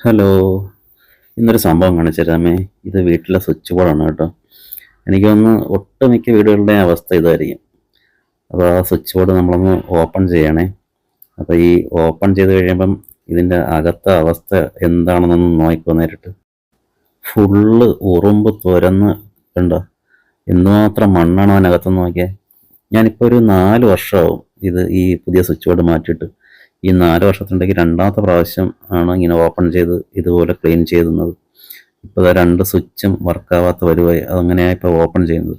Hello. ഇന്നൊരു സംഭവം കാണിച്ചു തരാമേ. ഇത് വീട്ടിലെ സ്വിച്ച് ബോർഡാണ് കേട്ടോ. എനിക്ക് തോന്നുന്നു ഒട്ടുമിക്ക വീടുകളുടെ അവസ്ഥ ഇതായിരിക്കും. അപ്പോൾ ആ സ്വിച്ച് ബോർഡ് നമ്മളൊന്ന് ഓപ്പൺ ചെയ്യണേ. അപ്പോൾ ഈ ഓപ്പൺ ചെയ്ത് കഴിയുമ്പം ഇതിന്റെ അകത്തെ അവസ്ഥ എന്താണെന്നൊന്ന് നോക്കിക്കോ നേരിട്ട്. ഫുള്ള് ഉറുമ്പ് തുരന്ന് കണ്ടോ? എന്തുമാത്രം മണ്ണാണ് അതിനകത്ത് നോക്കിയേ. ഞാനിപ്പോൾ ഒരു നാല് വർഷമാവും ഇത് ഈ പുതിയ സ്വിച്ച് ബോർഡ് മാറ്റിയിട്ട്. ഈ നാല് വർഷത്തിനിടയ്ക്ക് രണ്ടാമത്തെ പ്രാവശ്യം ആണ് ഇങ്ങനെ ഓപ്പൺ ചെയ്ത് ഇതുപോലെ ക്ലീൻ ചെയ്യുന്നത് ഇപ്പോൾ രണ്ട് സ്വിച്ചും വർക്കാവാത്ത വരുവായി അതങ്ങനെയാണ് ഇപ്പോൾ ഓപ്പൺ ചെയ്യുന്നത്.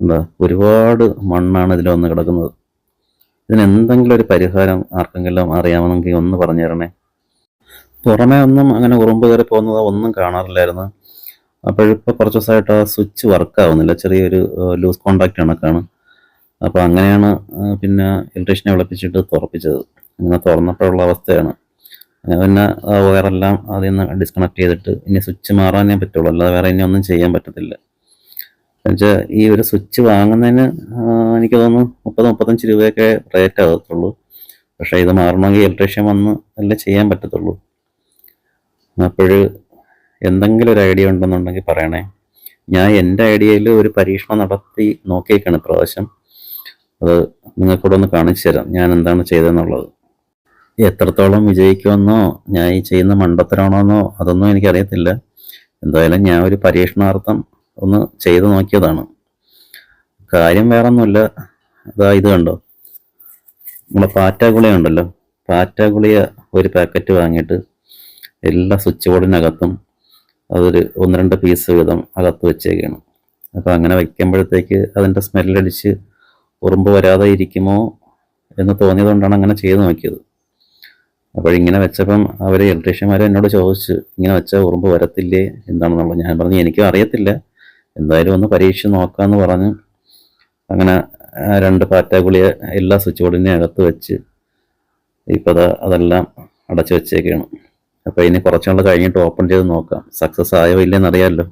എന്താ ഒരുപാട് മണ്ണാണ് ഇതിൽ വന്ന് കിടക്കുന്നത്. ഇതിനെന്തെങ്കിലും ഒരു പരിഹാരം ആർക്കെങ്കിലും അറിയാമെന്നെങ്കിൽ ഒന്ന് പറഞ്ഞു തരണേ. പുറമേ ഒന്നും അങ്ങനെ ഉറുമ്പ് കയറി പോകുന്നത് ഒന്നും കാണാറില്ലായിരുന്നു. അപ്പോഴിപ്പോൾ കുറച്ച് ദിവസമായിട്ട് ആ സ്വിച്ച് വർക്കാവുന്നില്ല ചെറിയൊരു ലൂസ് കോണ്ടാക്റ്റ് കണക്കാണ്. അപ്പോൾ അങ്ങനെയാണ് പിന്നെ ഇലക്ട്രീഷ്യനെ വിളപ്പിച്ചിട്ട് തുറപ്പിച്ചത്. അങ്ങനെ തുറന്നപ്പോഴുള്ള അവസ്ഥയാണ്. പിന്നെ വയറെല്ലാം അതിൽ നിന്ന് ഡിസ്കണക്ട് ചെയ്തിട്ട് ഇനി സ്വിച്ച് മാറാനേ പറ്റുള്ളൂ. അല്ലാതെ വേറെ ഇനി ഒന്നും ചെയ്യാൻ പറ്റത്തില്ല. എന്നുവെച്ചാൽ ഈ ഒരു സ്വിച്ച് വാങ്ങുന്നതിന് എനിക്ക് തോന്നുന്നു മുപ്പത് മുപ്പത്തഞ്ച് രൂപയൊക്കെ റേറ്റ് ആകത്തുള്ളൂ പക്ഷേ ഇത് മാറണമെങ്കിൽ ഇലക്ട്രീഷ്യൻ വന്ന് അല്ലേ ചെയ്യാൻ പറ്റത്തുള്ളൂ. അപ്പോൾ എന്തെങ്കിലും ഒരു ഐഡിയ ഉണ്ടെന്നുണ്ടെങ്കിൽ പറയണേ. ഞാൻ എന്റെ ഐഡിയയിൽ ഒരു പരീക്ഷണം നടത്തി നോക്കിയേക്കാണ് ഇപ്രാവശ്യം. അത് നിങ്ങൾക്കൂടെ ഒന്ന് കാണിച്ചു തരാം. ഞാൻ എന്താണ് ചെയ്തതെന്നുള്ളത്. എത്രത്തോളം വിജയിക്കുമെന്നോ ഞാൻ ഈ ചെയ്യുന്ന മണ്ടത്തരാണോന്നോ അതൊന്നും എനിക്കറിയത്തില്ല. എന്തായാലും ഞാൻ ഒരു പരീക്ഷണാർത്ഥം ഒന്ന് ചെയ്തു നോക്കിയതാണ്. കാര്യം വേറെ ഒന്നുമില്ല അതാ ഇത് കണ്ടോ? നമ്മളെ പാറ്റ ഗുളിക ഉണ്ടല്ലോ പാറ്റ ഒരു പാക്കറ്റ് വാങ്ങിയിട്ട് എല്ലാ സ്വിച്ച് ബോർഡിനകത്തും അതൊരു ഒന്ന് രണ്ട് പീസ് വീതം അകത്ത് വെച്ചേക്കാണ്. അപ്പോൾ അങ്ങനെ വയ്ക്കുമ്പോഴത്തേക്ക് അതിന്റെ സ്മെല്ലടിച്ച് ഉറുമ്പ് വരാതെ ഇരിക്കുമോ എന്ന് തോന്നിയതുകൊണ്ടാണ് അങ്ങനെ ചെയ്ത് നോക്കിയത്. അപ്പോഴിങ്ങനെ വെച്ചപ്പം അവർ ഇലക്ട്രീഷ്യന്മാർ എന്നോട് ചോദിച്ചു ഇങ്ങനെ വെച്ചാൽ ഉറുമ്പ് വരത്തില്ലേ? എന്താണെന്നുള്ളത് ഞാൻ പറഞ്ഞു എനിക്കും അറിയത്തില്ല. എന്തായാലും ഒന്ന് പരീക്ഷിച്ച് നോക്കാമെന്ന് പറഞ്ഞ് അങ്ങനെ രണ്ട് പാറ്റ ഗുളിക എല്ലാ സ്വിച്ച് ബോർഡിനെയും അകത്ത് വെച്ച് ഇപ്പോൾ അത് അതെല്ലാം അടച്ചു വെച്ചേക്കാണ്. അപ്പോൾ ഇനി കുറച്ചുകൂടെ കഴിഞ്ഞിട്ട് ഓപ്പൺ ചെയ്ത് നോക്കാം. സക്സസ് ആയോ ഇല്ലെന്ന് അറിയാമല്ലോ